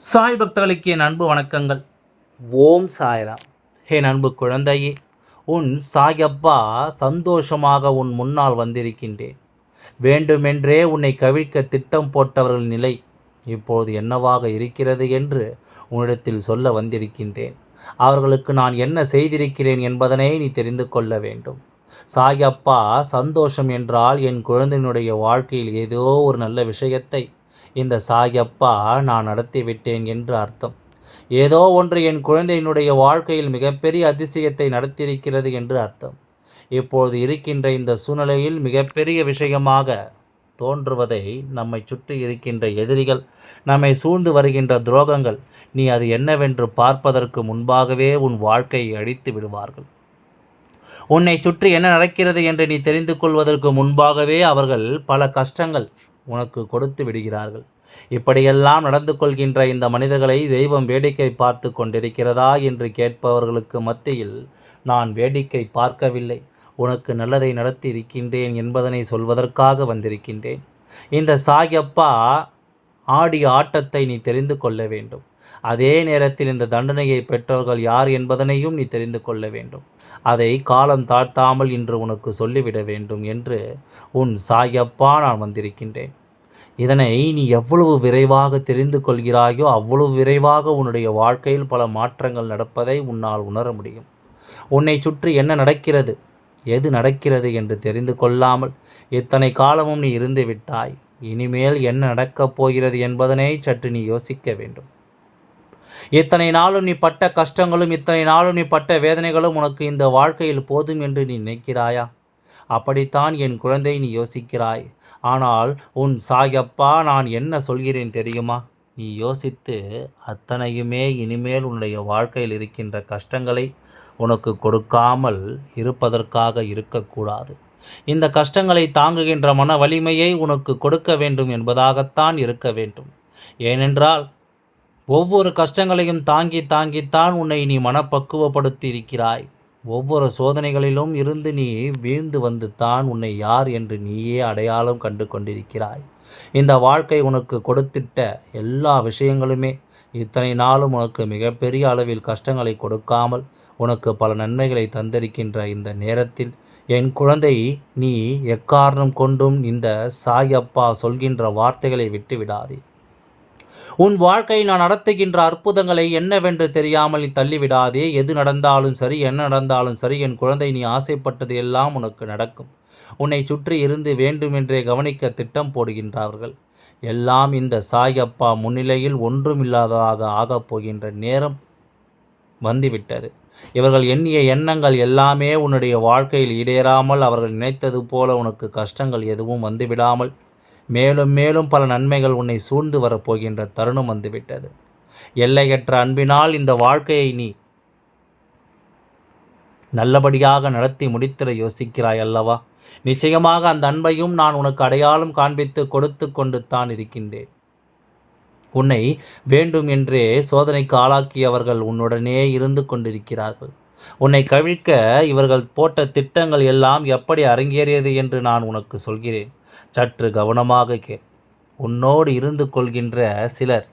சாய் பக்தர்களுக்கு என் அன்பு வணக்கங்கள். ஓம் சாய்ராம். என் அன்பு குழந்தையே உன் சாயப்பா சந்தோஷமாக உன் முன்னால் வந்திருக்கின்றேன். வேண்டுமென்றே உன்னை கவிழ்க்க திட்டம் போட்டவர்கள் நிலை இப்போது என்னவாக இருக்கிறது என்று உன்னிடத்தில் சொல்ல வந்திருக்கின்றேன். அவர்களுக்கு நான் என்ன செய்திருக்கிறேன் என்பதனை நீ தெரிந்து கொள்ள வேண்டும். சாயப்பா சந்தோஷம் என்றால் என் குழந்தையினுடைய வாழ்க்கையில் ஏதோ ஒரு நல்ல விஷயத்தை இந்த சாயப்பா நான் நடத்தி விட்டேன் என்று அர்த்தம். ஏதோ ஒன்று என் குழந்தையினுடைய வாழ்க்கையில் மிகப்பெரிய அதிசயத்தை நடத்தியிருக்கிறது என்று அர்த்தம். இப்பொழுது இருக்கின்ற இந்த சூழ்நிலையில் மிகப்பெரிய விஷயமாக தோன்றுவதை நம்மை சுற்றி இருக்கின்ற எதிரிகள் நம்மை சூழ்ந்து வருகின்ற துரோகங்கள் நீ அது என்னவென்று பார்ப்பதற்கு முன்பாகவே உன் வாழ்க்கையை அழித்து விடுவார்கள். உன்னை சுற்றி என்ன நடக்கிறது என்று நீ தெரிந்து கொள்வதற்கு முன்பாகவே அவர்கள் பல கஷ்டங்கள் உனக்கு கொடுத்து விடுகிறார்கள். இப்படியெல்லாம் நடந்து கொள்கின்ற இந்த மனிதர்களை தெய்வம் வேடிக்கை பார்த்து கொண்டிருக்கிறதா என்று கேட்பவர்களுக்கு மத்தியில் நான் வேடிக்கை பார்க்கவில்லை. உனக்கு நல்லதை நடத்தி இருக்கின்றேன் என்பதனை சொல்வதற்காக வந்திருக்கின்றேன். இந்த சாயப்பா ஆடிய ஆட்டத்தை நீ தெரிந்து கொள்ள வேண்டும். அதே நேரத்தில் இந்த தண்டனையை பெற்றவர்கள் யார் என்பதனையும் நீ தெரிந்து கொள்ள வேண்டும். அதை காலம் தாழ்த்தாமல் இன்று உனக்கு சொல்லிவிட வேண்டும் என்று உன் சாயப்பா நான் வந்திருக்கின்றேன். இதனை நீ எவ்வளவு விரைவாக தெரிந்து கொள்கிறாயோ அவ்வளவு விரைவாக உன்னுடைய வாழ்க்கையில் பல மாற்றங்கள் நடப்பதை உன்னால் உணர முடியும். உன்னை சுற்றி என்ன நடக்கிறது எது நடக்கிறது என்று தெரிந்து கொள்ளாமல் இத்தனை காலமும் நீ இருந்து விட்டாய். இனிமேல் என்ன நடக்கப் போகிறது என்பதனை சற்று நீ யோசிக்க வேண்டும். இத்தனை நாளும் நீ பட்ட கஷ்டங்களும் இத்தனை நாளும் நீ பட்ட வேதனைகளும் உனக்கு இந்த வாழ்க்கையில் போதும் என்று நீ நினைக்கிறாயா? அப்படித்தான் என் குழந்தை நீ யோசிக்கிறாய். ஆனால் உன் சாயப்பா நான் என்ன சொல்கிறேன் தெரியுமா? நீ யோசித்து அத்தனையுமே இனிமேல் உன்னுடைய வாழ்க்கையில் இருக்கின்ற கஷ்டங்களை உனக்கு கொடுக்காமல் இருப்பதற்காக இருக்கக்கூடாது. இந்த கஷ்டங்களை தாங்குகின்ற மன வலிமையை உனக்கு கொடுக்க வேண்டும் என்பதாகத்தான் இருக்க வேண்டும். ஏனென்றால் ஒவ்வொரு கஷ்டங்களையும் தாங்கி தாங்கித்தான் உன்னை நீ மனப்பக்குவப்படுத்தி இருக்கிறாய் ஒவ்வொரு சோதனைகளிலும் இருந்து நீ வீழ்ந்து வந்து தான் உன்னை யார் என்று நீயே அடையாளம் கண்டு கொண்டிருக்கிறாய். இந்த வாழ்க்கை உனக்கு கொடுத்திட்ட எல்லா விஷயங்களுமே இத்தனை நாளும் உனக்கு மிகப்பெரிய அளவில் கஷ்டங்களை கொடுக்காமல் உனக்கு பல நன்மைகளை தந்திருக்கின்ற இந்த நேரத்தில் என் குழந்தை நீ எக்காரணம் கொண்டும் இந்த சாயப்பா சொல்கின்ற வார்த்தைகளை விட்டு விடாதே. உன் வாழ்க்கையை நான் நடத்துகின்ற அற்புதங்களை என்னவென்று தெரியாமல் நீ தள்ளிவிடாதே எது நடந்தாலும் சரி என்ன நடந்தாலும் சரி என் குழந்தை நீ ஆசைப்பட்டது எல்லாம் உனக்கு நடக்கும். உன்னை சுற்றி இருந்து வேண்டுமென்றே கவனிக்க திட்டம் போடுகின்றார்கள். எல்லாம் இந்த சாயப்பா முன்னிலையில் ஒன்றுமில்லாததாக ஆகப் போகின்ற நேரம் வந்துவிட்டது. இவர்கள் எண்ணிய எண்ணங்கள் எல்லாமே உன்னுடைய வாழ்க்கையில் இடையேறாமல் அவர்கள் நினைத்தது போல உனக்கு கஷ்டங்கள் எதுவும் வந்துவிடாமல் மேலும் மேலும் பல நன்மைகள் உன்னை சூழ்ந்து வரப்போகின்ற தருணம் வந்துவிட்டது. எல்லையற்ற அன்பினால் இந்த வாழ்க்கையை நீ நல்லபடியாக நடத்தி முடித்திட யோசிக்கிறாய் அல்லவா? நிச்சயமாக அந்த அன்பையும் நான் உனக்கு அடையாளம் காண்பித்து கொடுத்து கொண்டு தான் இருக்கின்றேன். உன்னை வேண்டும் என்றே சோதனைக்கு ஆளாக்கியவர்கள் உன்னுடனே இருந்து கொண்டிருக்கிறார்கள். உன்னை கவிழ்க்க இவர்கள் போட்ட திட்டங்கள் எல்லாம் எப்படி அரங்கேறியது என்று நான் உனக்கு சொல்கிறேன். சற்று கவனமாக கே உன்னோடு இருந்து கொள்கின்ற சிலர்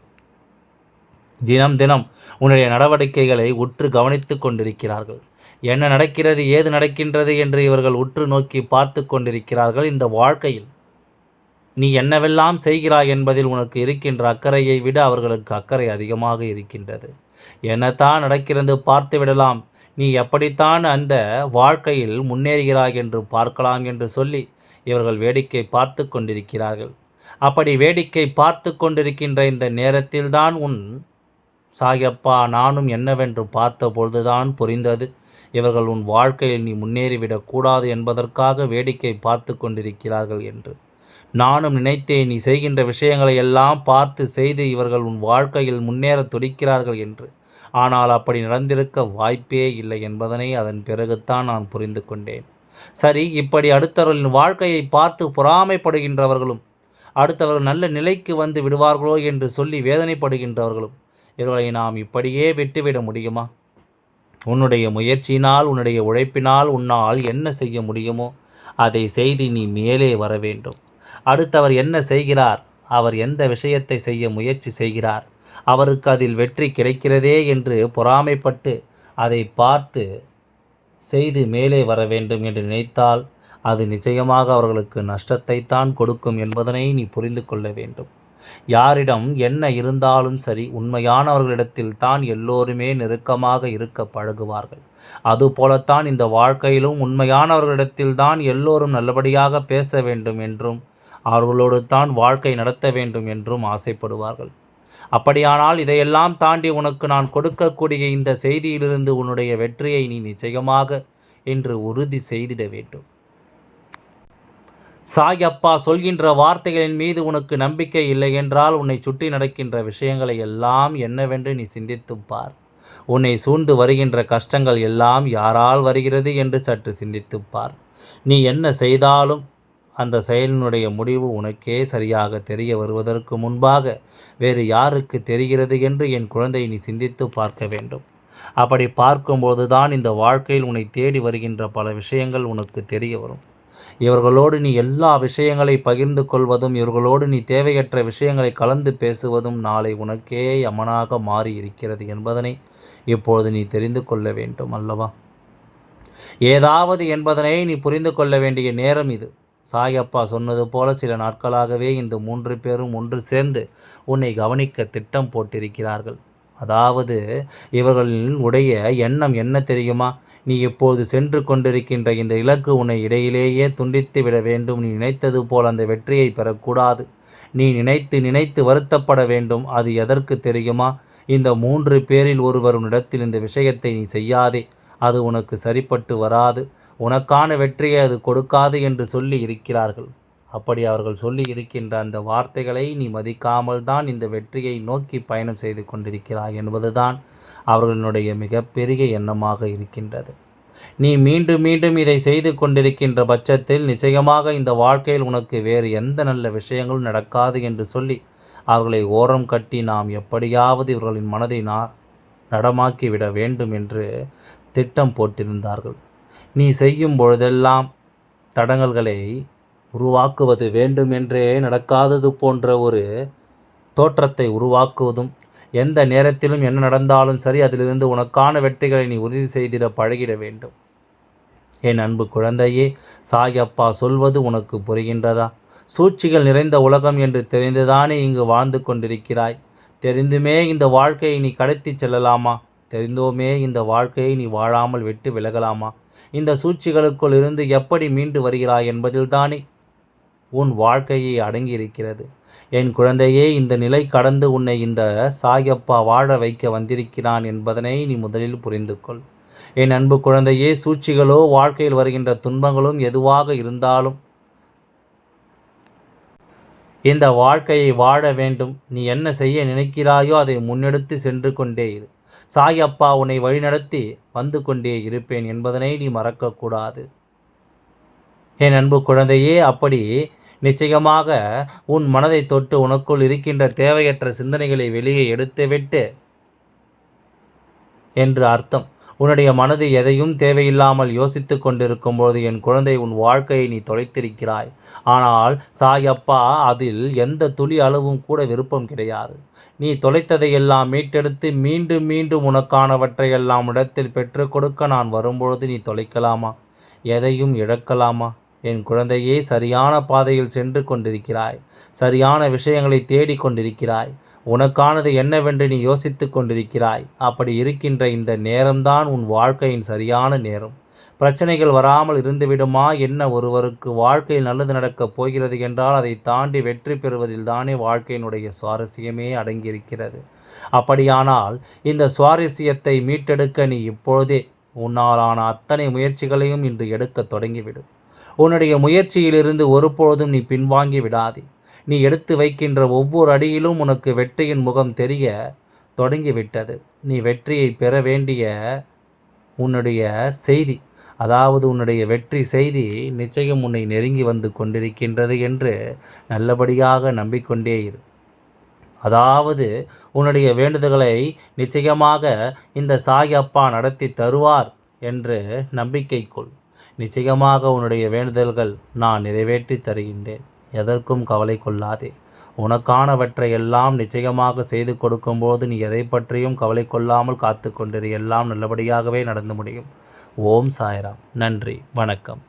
தினம் தினம் உன்னுடைய நடவடிக்கைகளை உற்று கவனித்து கொண்டிருக்கிறார்கள். என்ன நடக்கிறது ஏது நடக்கின்றது என்று இவர்கள் உற்று நோக்கி பார்த்து கொண்டிருக்கிறார்கள் இந்த வாழ்க்கையில். நீ என்னவெல்லாம் செய்கிறாய் என்பதில் உனக்கு இருக்கின்ற அக்கறையை விட அவர்களுக்கு அக்கறை அதிகமாக இருக்கின்றது. என்னத்தான் நடக்கிறது பார்த்து விடலாம் நீ எப்படித்தான் அந்த வாழ்க்கையில் முன்னேறுகிறாய் என்று பார்க்கலாம் என்று சொல்லி இவர்கள் வேடிக்கை பார்த்து கொண்டிருக்கிறார்கள். அப்படி வேடிக்கை பார்த்து கொண்டிருக்கின்ற இந்த நேரத்தில்தான் உன் சாயப்பா நானும் என்னவென்று பார்த்த பொழுதுதான் புரிந்தது. இவர்கள் உன் வாழ்க்கையில் நீ முன்னேறிவிடக்கூடாது என்பதற்காக வேடிக்கை பார்த்து கொண்டிருக்கிறார்கள் என்று. நானும் நினைத்தேன் நீ செய்கின்ற விஷயங்களை எல்லாம் பார்த்து செய்து இவர்கள் உன் வாழ்க்கையில் முன்னேற துடிக்கிறார்கள் என்று. ஆனால் அப்படி நடந்திருக்க வாய்ப்பே இல்லை என்பதனை அதன் பிறகுத்தான் நான் புரிந்து கொண்டேன். சரி இப்படி அடுத்தவர்களின் வாழ்க்கையை பார்த்து பொறாமைப்படுகின்றவர்களும் அடுத்தவர்கள் நல்ல நிலைக்கு வந்து விடுவார்களோ என்று சொல்லி வேதனைப்படுகின்றவர்களும் இவர்களை நாம் இப்படியே விட்டுவிட முடியுமா? உன்னுடைய முயற்சியினால் உன்னுடைய உழைப்பினால் உன்னால் என்ன செய்ய முடியுமோ அதை செய்து நீ மேலே வர வேண்டும். அடுத்தவர் என்ன செய்கிறார்? அவர் எந்த விஷயத்தை செய்ய முயற்சி செய்கிறார்? அவருக்கு அதில் வெற்றி கிடைக்கிறதே என்று பொறாமைப்பட்டு அதை பார்த்து செய்து மேலே வர வேண்டும் என்று நினைத்தால் அது நிச்சயமாக அவர்களுக்கு நஷ்டத்தைத்தான் கொடுக்கும் என்பதனை நீ புரிந்து கொள்ள வேண்டும். யாரிடம் என்ன இருந்தாலும் சரி உண்மையானவர்களிடத்தில் தான் எல்லோருமே நெருக்கமாக இருக்க பழகுவார்கள். அதுபோலத்தான் இந்த வாழ்க்கையிலும் உண்மையானவர்களிடத்தில் தான் எல்லோரும் நல்லபடியாக பேச வேண்டும் என்றும் அவர்களோடு தான் வாழ்க்கை நடத்த வேண்டும் என்றும் ஆசைப்படுவார்கள். அப்படியானால் இதையெல்லாம் தாண்டி உனக்கு நான் கொடுக்கக்கூடிய இந்த செய்தியிலிருந்து உன்னுடைய வெற்றியை நீ நிச்சயமாக என்று உறுதி செய்திட வேண்டும். சாய் அப்பா சொல்கின்ற வார்த்தைகளின் மீது உனக்கு நம்பிக்கை இல்லை என்றால் உன்னை சுற்றி நடக்கின்ற விஷயங்களை எல்லாம் என்னவென்று நீ சிந்தித்துப் பார். உன்னை சூழ்ந்து வருகின்ற கஷ்டங்கள் எல்லாம் யாரால் வருகிறது என்று சற்று சிந்தித்துப் பார். நீ என்ன செய்தாலும் அந்த செயலினுடைய முடிவு உனக்கே சரியாக தெரிய வருவதற்கு முன்பாக வேறு யாருக்கு தெரிகிறது என்று என் குழந்தை நீ சிந்தித்து பார்க்க வேண்டும். அப்படி பார்க்கும்போது தான் இந்த வாழ்க்கையில் உன்னை தேடி வருகின்ற பல விஷயங்கள் உனக்கு தெரிய வரும். இவர்களோடு நீ எல்லா விஷயங்களை பகிர்ந்து கொள்வதும் இவர்களோடு நீ தேவையற்ற விஷயங்களை கலந்து பேசுவதும் நாளை உனக்கே யமனாக மாறி இருக்கிறது என்பதனை இப்பொழுது நீ தெரிந்து கொள்ள வேண்டும் அல்லவா? ஏதாவது என்பதனை நீ புரிந்து கொள்ள வேண்டிய நேரம் இது. சாயப்பா சொன்னது போல சில நாட்களாகவே இந்த மூன்று பேரும் ஒன்று சேர்ந்து உன்னை கவனிக்க திட்டம் போட்டிருக்கிறார்கள். அதாவது இவர்களின் உடைய எண்ணம் என்ன தெரியுமா? நீ இப்போது சென்று கொண்டிருக்கின்ற இந்த இலக்கு உன்னை இடையிலேயே துண்டித்து விட வேண்டும். நீ நினைத்தது போல் அந்த வெற்றியை பெறக்கூடாது. நீ நினைத்து நினைத்து வருத்தப்பட வேண்டும். அது எதற்கு தெரியுமா? இந்த மூன்று பேரில் ஒருவரும் இடத்தில் இந்த விஷயத்தை நீ செய்யாதே. அது உனக்கு சரிப்பட்டு வராது. உனக்கான வெற்றியை அது கொடுக்காது என்று சொல்லி இருக்கிறார்கள். அப்படி அவர்கள் சொல்லி இருக்கின்ற அந்த வார்த்தைகளை நீ மதிக்காமல் தான் இந்த வெற்றியை நோக்கி பயணம் செய்து கொண்டிருக்கிறாய் என்பதுதான் அவர்களுடைய மிகப்பெரிய எண்ணமாக இருக்கின்றது. நீ மீண்டும் மீண்டும் இதை செய்து கொண்டிருக்கின்ற பட்சத்தில் நிச்சயமாக இந்த வாழ்க்கையில் உனக்கு வேறு எந்த நல்ல விஷயங்களும் நடக்காது என்று சொல்லி அவர்களை ஓரம் கட்டி நாம் எப்படியாவது இவர்களின் மனதை நா நடமாக்கி விட வேண்டும் என்று திட்டம் போட்டிருந்தார்கள். நீ செய்யும் பொழுதெல்லாம் தடங்கல்களை உருவாக்குவது வேண்டும் என்றே நடக்காதது போன்ற ஒரு தோற்றத்தை உருவாக்குவதும் எந்த நேரத்திலும் என்ன நடந்தாலும் சரி அதிலிருந்து உனக்கான வெற்றிகளை நீ உறுதி செய்திட பழகிட வேண்டும். என் அன்பு குழந்தையே சாயப்பா சொல்வது உனக்கு புரிகின்றதா? சூழ்ச்சிகள் நிறைந்த உலகம் என்று தெரிந்துதானே இங்கு வாழ்ந்து கொண்டிருக்கிறாய்? தெரிந்துமே இந்த வாழ்க்கையை நீ கடத்தி செல்லலாமா? தெரிந்தோமே இந்த வாழ்க்கையை நீ வாழாமல் விட்டு விலகலாமா? இந்த சூழ்ச்சிகளுக்குள் இருந்து எப்படி மீண்டு வருகிறாய் என்பதில்தானே உன் வாழ்க்கையை அடங்கியிருக்கிறது. என் குழந்தையே இந்த நிலை கடந்து உன்னை இந்த சாயப்பா வாழ வைக்க வந்திருக்கிறான் என்பதனை நீ முதலில் புரிந்து கொள் என் அன்பு குழந்தையே சூழ்ச்சிகளோ வாழ்க்கையில் வருகின்ற துன்பங்களும் எதுவாக இருந்தாலும் இந்த வாழ்க்கையை வாழ வேண்டும். நீ என்ன செய்ய நினைக்கிறாயோ அதை முன்னெடுத்து சென்று கொண்டே இரு. சாயப்பா உன்னை வழிநடத்தி வந்து கொண்டே இருப்பேன் என்பதனை நீ மறக்கக்கூடாது. என் அன்பு குழந்தையே அப்படி நிச்சயமாக உன் மனதை தொட்டு உனக்குள் இருக்கின்ற தேவையற்ற சிந்தனைகளை வெளியே எடுத்துவிட்டு என்று அர்த்தம். உன்னுடைய மனது எதையும் தேவையில்லாமல் யோசித்து கொண்டிருக்கும்போது என் குழந்தை உன் வாழ்க்கையை நீ தொலைத்திருக்கிறாய். ஆனால் சாயப்பா அதில் எந்த துளி அளவும் கூட விருப்பம் கிடையாது. நீ தொலைத்ததையெல்லாம் மீட்டெடுத்து மீண்டும் மீண்டும் உனக்கானவற்றையெல்லாம் இடத்தில் பெற்று கொடுக்க நான் வரும்பொழுது நீ தொலைக்கலாமா? எதையும் இழக்கலாமா? என் குழந்தையே சரியான பாதையில் சென்று கொண்டிருக்கிறாய். சரியான விஷயங்களை தேடிக் கொண்டிருக்கிறாய். உனக்கானது என்னவென்று நீ யோசித்து கொண்டிருக்கிறாய். அப்படி இருக்கின்ற இந்த நேரம்தான் உன் வாழ்க்கையின் சரியான நேரம். பிரச்சனைகள் வராமல் இருந்துவிடுமா? என்ன ஒருவருக்கு வாழ்க்கையில் நல்லது நடக்கப் போகிறது என்றால் அதை தாண்டி வெற்றி பெறுவதில் தானே வாழ்க்கையினுடைய சுவாரஸ்யமே அடங்கியிருக்கிறது. அப்படியானால் இந்த சுவாரஸ்யத்தை மீட்டெடுக்க நீ இப்பொழுதே உன்னாலான அத்தனை முயற்சிகளையும் இன்று எடுக்க தொடங்கிவிடும் உன்னுடைய முயற்சியிலிருந்து ஒருபொழுதும் நீ பின்வாங்கி விடாதே. நீ எடுத்து வைக்கின்ற ஒவ்வொரு அடியிலும் உனக்கு வெற்றியின் முகம் தெரிய தொடங்கிவிட்டது. நீ வெற்றியை பெற வேண்டிய உன்னுடைய செய்தி அதாவது உன்னுடைய வெற்றி செய்தி நிச்சயம் உன்னை நெருங்கி வந்து கொண்டிருக்கின்றது என்று நல்லபடியாக நம்பிக்கொண்டே இரு. அதாவது உன்னுடைய வேண்டுதல்களை நிச்சயமாக இந்த சாய் அப்பா நடத்தி தருவார் என்று நம்பிக்கை கொள். நிச்சயமாக உன்னுடைய வேண்டுதல்கள் நான் நிறைவேற்றி தருகின்றேன். எதற்கும் கவலை கொள்ளாதே. உனக்கானவற்றை எல்லாம் நிச்சயமாக செய்து கொடுக்கும்போது நீ எதை பற்றியும் கவலை கொள்ளாமல் காத்து கொண்டிரு. எல்லாம் நல்லபடியாகவே நடந்து முடியும். ஓம் சாய்ராம். நன்றி. வணக்கம்.